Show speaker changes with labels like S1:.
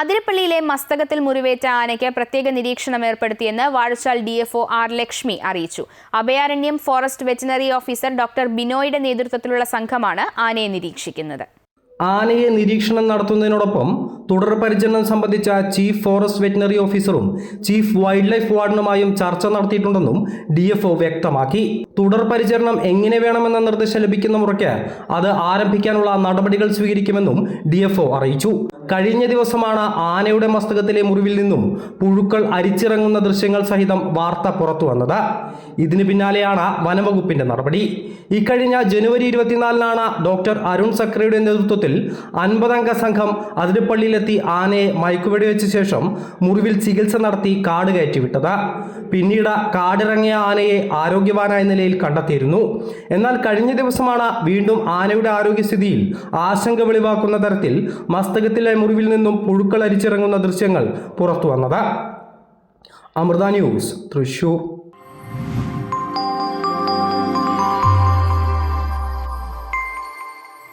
S1: അതിരപ്പള്ളിയിലെ മസ്തകത്തിൽ മുറിവേറ്റ ആനയ്ക്ക് പ്രത്യേക നിരീക്ഷണം ഏർപ്പെടുത്തിയെന്ന് Vazhachal D F O Lakshmi അറിയിച്ചു. Abhayaranyam forest veterinary officer doctor ബിനോയുടെ നേതൃത്വത്തിലുള്ള സംഘമാണ് ആനയെ നിരീക്ഷിക്കുന്നത്.
S2: ആനയെ നിരീക്ഷണം നടത്തുന്നതിനോടൊപ്പം തുടർ പരിചരണം സംബന്ധിച്ച ചീഫ് ഫോറസ്റ്റ് വെറ്റിനറി ഓഫീസറും ചീഫ് വൈൽഡ് ലൈഫ് വാർഡനുമായും ചർച്ച നടത്തിയിട്ടുണ്ടെന്നും ഡി വ്യക്തമാക്കി. തുടർ പരിചരണം എങ്ങനെ വേണമെന്ന നിർദ്ദേശം ലഭിക്കുന്ന മുറയ്ക്ക് അത് ആരംഭിക്കാനുള്ള നടപടികൾ സ്വീകരിക്കുമെന്നും ഡി അറിയിച്ചു. കഴിഞ്ഞ ദിവസമാണ് ആനയുടെ മസ്തകത്തിലെ മുറിവിൽ നിന്നും പുഴുക്കൾ അരിച്ചിറങ്ങുന്ന ദൃശ്യങ്ങൾ സഹിതം വാർത്ത പുറത്തു വന്നത്. ഇതിന് പിന്നാലെയാണ് വനംവകുപ്പിന്റെ നടപടി. ഇക്കഴിഞ്ഞ ജനുവരി ഇരുപത്തിനാലിനാണ് ഡോക്ടർ അരുൺ സക്രയുടെ നേതൃത്വത്തിൽ അൻപതംഗ സംഘം അതിരപ്പള്ളിയിലെത്തി ആനയെ മയക്കുവെടിവെച്ച ശേഷം മുറിവിൽ ചികിത്സ നടത്തി കാട് കയറ്റിവിട്ടത്. പിന്നീട് കാടിറങ്ങിയ ആനയെ ആരോഗ്യവാനായ നിലയിൽ കണ്ടെത്തിയിരുന്നു. എന്നാൽ കഴിഞ്ഞ ദിവസമാണ് വീണ്ടും ആനയുടെ ആരോഗ്യസ്ഥിതിയിൽ ആശങ്ക വെളിവാക്കുന്ന തരത്തിൽ മസ്തകത്തിലെ മുറിവിൽ നിന്നും പുഴുക്കൾ അരിച്ചിറങ്ങുന്ന ദൃശ്യങ്ങൾ പുറത്തു വന്നത് അമൃത ന്യൂസ് തൃശൂർ.